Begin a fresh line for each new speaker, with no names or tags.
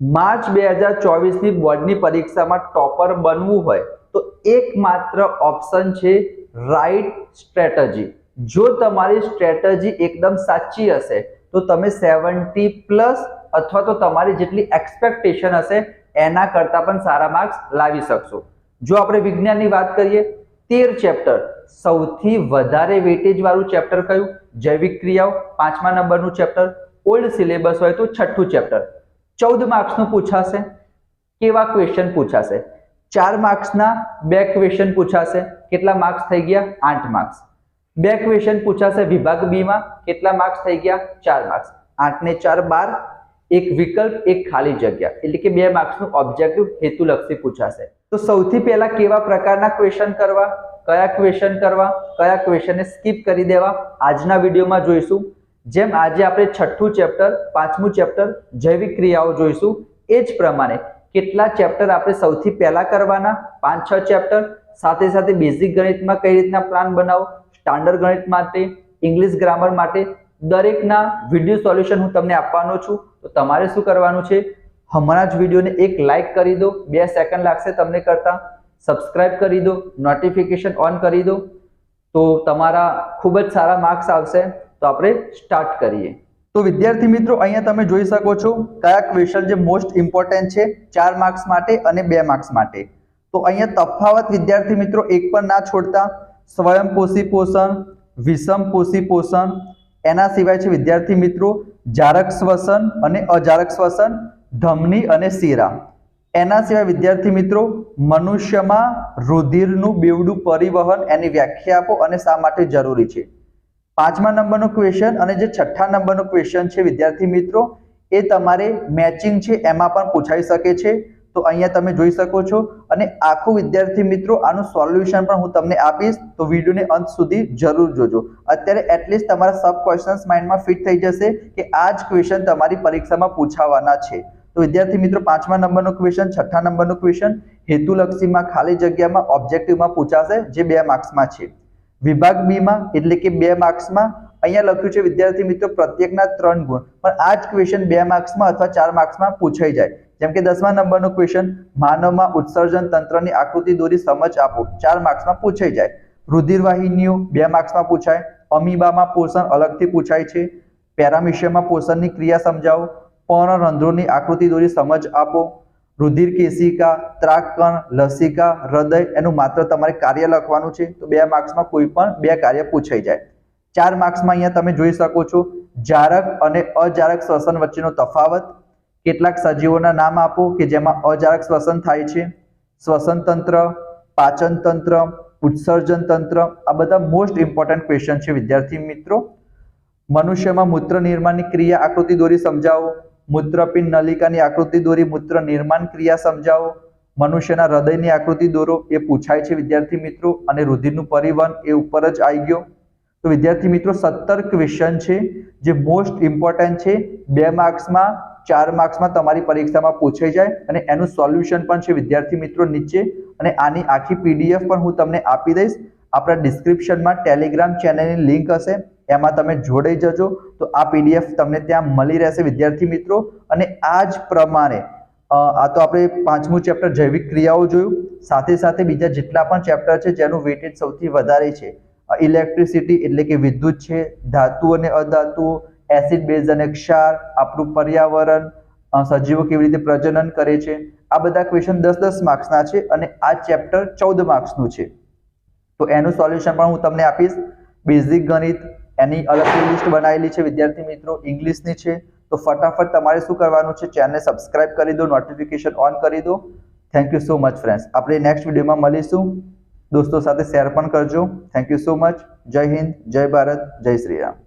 March બે હજાર ચોવીસની બોર્ડની પરીક્ષામાં ટોપર બનવું હોય તો એકમાત્ર ઓપ્શન છે રાઈટ સ્ટ્રેટજી. જો તમારી સ્ટ્રેટજી એકદમ સાચી હશે, તો તમે સેવન્ટી પ્લસ અથવા તો તમારી જેટલી એક્સપેક્ટેશન હશે, એના કરતાં પણ સારા માર્ક્સ લાવી શકશો. જો આપણે વિજ્ઞાનની વાત કરીએ, તેર ચેપ્ટર, સૌથી વધારે વેટેજ વાળું ચેપ્ટર કયું? જૈવિક ક્રિયાઓ, પાંચમા નંબરનું ચેપ્ટર ઓલ્ડ સિલેબસ હોય તો છઠ્ઠું ચેપ્ટર. ચૌદ માર્ક્સનું પૂછાશે. કેવા ક્વેશ્ચન પૂછાશે? ચાર માર્ક્સના બે ક્વેશ્ચન પૂછાશે. કેટલા માર્ક્સ થઈ ગયા? આઠ માર્ક્સ બે ક્વેશ્ચન પૂછાશે વિભાગ બી માં. કેટલા માર્ક્સ થઈ ગયા? ચાર માર્ક્સ આઠ ને ચાર બાર, એક વિકલ્પ, એક ખાલી જગ્યા. એટલે કે બે માર્ક્સનું ઓબ્જેક્ટિવ હેતુલક્ષી પૂછાશે. તો સૌથી પહેલા કેવા પ્રકારના ક્વેશ્ચન કરવા? કયા ક્વેશ્ચન કરવા? કયા ક્વેશ્ચનને સ્કીપ કરી દેવા? આજના વિડીયોમાં જોઈશું. જેમ આજે આપણે છઠ્ઠું ચેપ્ટર, પાંચમું ચેપ્ટર, જૈવિક ક્રિયાઓ જોઈશું, એ જ પ્રમાણે કેટલા ચેપ્ટર આપણે સૌથી પહેલા કરવાના? પાંચ, છ ચેપ્ટર. સાથે સાથે બેઝિક ગણિતમાં કઈ રીતના પ્લાન બનાવો? સ્ટાન્ડર્ડ ગણિત માટે, ઇંગ્લિશ ગ્રામર માટે, દરેકના વીડિયો સોલ્યુશન હું તમને આપવાનો છું. તો તમારે શું કરવાનું છે? હમણાં જ વિડીયોને એક લાઇક કરી દો, બે સેકન્ડ લાગશે તમને કરતા. સબસ્ક્રાઇબ કરી દો, નોટિફિકેશન ઓન કરી દો. તો તમારા ખૂબ જ સારા માર્ક્સ આવશે. તો આપણે સ્ટાર્ટ કરીએ. તો વિદ્યાર્થી મિત્રો, અહીંયા તમે જોઈ શકો છો કયા ક્વેશ્ચન જે મોસ્ટ ઇમ્પોર્ટન્ટ છે, ચાર માર્ક્સ માટે અને બે માર્ક્સ માટે. તો અહીંયા તફાવત વિદ્યાર્થી મિત્રો, એક પણ ના છોડતા. સ્વયંપોષી પોષણ વિષમપોષી પોષણ. એના સિવાય છે વિદ્યાર્થી મિત્રો, જારક શ્વસન અને અજારક શ્વસન, ધમની અને શીરા. એના સિવાય વિદ્યાર્થી મિત્રો, મનુષ્યમાં રુધિરનું બેવડું પરિવહન એની વ્યાખ્યા આપો અને શા માટે જરૂરી છે. પાંચમા નંબરનો ક્વેશ્ચન અને જે છઠ્ઠા નંબરનો ક્વેશ્ચન છે, વિદ્યાર્થી મિત્રો, એ તમારે મેચિંગ છે, એમાં પણ પૂછાઈ શકે છે. તો અહીંયા તમે જોઈ શકો છો. અને આખું વિદ્યાર્થી મિત્રો, આનું સોલ્યુશન પણ હું તમને આપીશ. તો વિડીયોને અંત સુધી જરૂર જોજો. અત્યારે એટલીસ્ટ તમારા સબ ક્વેશ્ચન્સ માઇન્ડમાં ફિટ થઈ જશે કે આ જ ક્વેશ્ચન તમારી પરીક્ષામાં પૂછાવાના છે. તો વિદ્યાર્થી મિત્રો, પાંચમા નંબરનો ક્વેશ્ચન છઠ્ઠા નંબરનો ક્વેશ્ચન હેતુલક્ષીમાં ખાલી જગ્યામાં ઓબ્જેક્ટિવમાં પૂછાશે, જે બે માર્ક્સમાં છે. વિભાગ બી માં, એટલે કે બે માર્ક્સમાં અહીંયા લખ્યું છે, વિદ્યાર્થી મિત્રો, પ્રત્યેકના ત્રણ ગુણ. પણ આ જ ક્વેશ્ચન બે માર્ક્સમાં અથવા ચાર માર્ક્સમાં પૂછાઈ જાય. જેમ કે દસમા નંબરનો ક્વેશ્ચન માનવમાં ઉત્સર્જન તંત્રની આકૃતિ દોરી સમજ આપો. ચાર માર્ક્સમાં પૂછાઈ જાય. રુધિર વાહિનીઓ બે માર્ક્સમાં પૂછાય. અમીબામાં પોષણ અલગથી પૂછાય છે. પેરામિશિયમમાં પોષણની ક્રિયા સમજાવો. પર્ણરંધ્રોની આકૃતિ દોરી સમજ આપો. રુધિર કેશિકા ત્રાકકણ લસિકા, હૃદય એનું માત્ર તમારે કાર્ય લખવાનું છે. તો બે માર્ક્સમાં કોઈ પણ બે કાર્ય પૂછાઈ જાય. ચાર માર્ક્સમાં અહીંયા તમે જોઈ શકો છો, જારક અને અજારક શ્વસન વચ્ચેનો તફાવત. કેટલાક સજીવોના નામ આપો કે જેમાં અજારક શ્વસન થાય છે. શ્વસન તંત્ર, પાચન તંત્ર, ઉત્સર્જન તંત્ર, આ બધા મોસ્ટ ઇમ્પોર્ટન્ટ ક્વેશ્ચન છે વિદ્યાર્થી મિત્રો. મનુષ્યમાં મૂત્ર નિર્માણની ક્રિયા આકૃતિ દોરી સમજાવો. મૂત્રપિંડ નલિકાની આકૃતિ દોરી મૂત્ર નિર્માણ ક્રિયા સમજાવો. મનુષ્યના હૃદયની આકૃતિ દોરો, એ પૂછાય છે, વિદ્યાર્થી મિત્રો, અને રુધિરનું પરિવહન એ ઉપર જ આવી ગયો? તો વિદ્યાર્થી મિત્રો સત્તર ક્વેશ્ચન છે, જે મોસ્ટ ઇમ્પોર્ટન્ટ છે. બે માર્ક્સમાં, ચાર માર્ક્સમાં તમારી પરીક્ષામાં પૂછાઈ જાય અને એનું સોલ્યુશન પણ છે, વિદ્યાર્થી મિત્રો, નીચે અને આની આખી પીડીએફ પણ હું તમને આપી દઈશ. આપણા ડિસ્ક્રિપ્શનમાં ટેલિગ્રામ ચેનલની લિંક હશે. એમાં તમે જોડાઈ જજો. તો આ પીડીએફ તમને ત્યાં મળી રહેશે, વિદ્યાર્થી મિત્રો. અને આ જ પ્રમાણે આ તો આપણે પાંચમું ચેપ્ટર જૈવિક ક્રિયાઓ જોયું. સાથે સાથે બીજા જેટલા પણ ચેપ્ટર છે જેનું વેટેજ સૌથી વધારે છે. ઇલેક્ટ્રિસિટી એટલે કે વિદ્યુત છે, ધાતુ અને અધાતુઓ એસિડ બેઝ અને ક્ષાર, આપણું પર્યાવરણ સજીવો કેવી રીતે પ્રજનન કરે છે આ બધા ક્વેશ્ચન દસ દસ માર્ક્સના છે અને આ ચેપ્ટર ચૌદ માર્ક્સનું છે. તો એનું સોલ્યુશન પણ હું તમને આપીશ. બેઝિક ગણિત, એની અલગથી લિસ્ટ બનાવેલી છે, વિદ્યાર્થી મિત્રો ઇંગ્લિશની છે. તો ફટાફટ તમારે શું કરવાનું છે ચેનલને સબસ્ક્રાઇબ કરી દો નોટિફિકેશન ઓન કરી દો. Thank you so much friends આપણે નેક્સ્ટ વિડીયોમાં મળીશું. દોસ્તો સાથે શેર પણ કરજો. થેન્ક યુ સો મચ જય હિન્દ, જય ભારત, જય શ્રી રામ.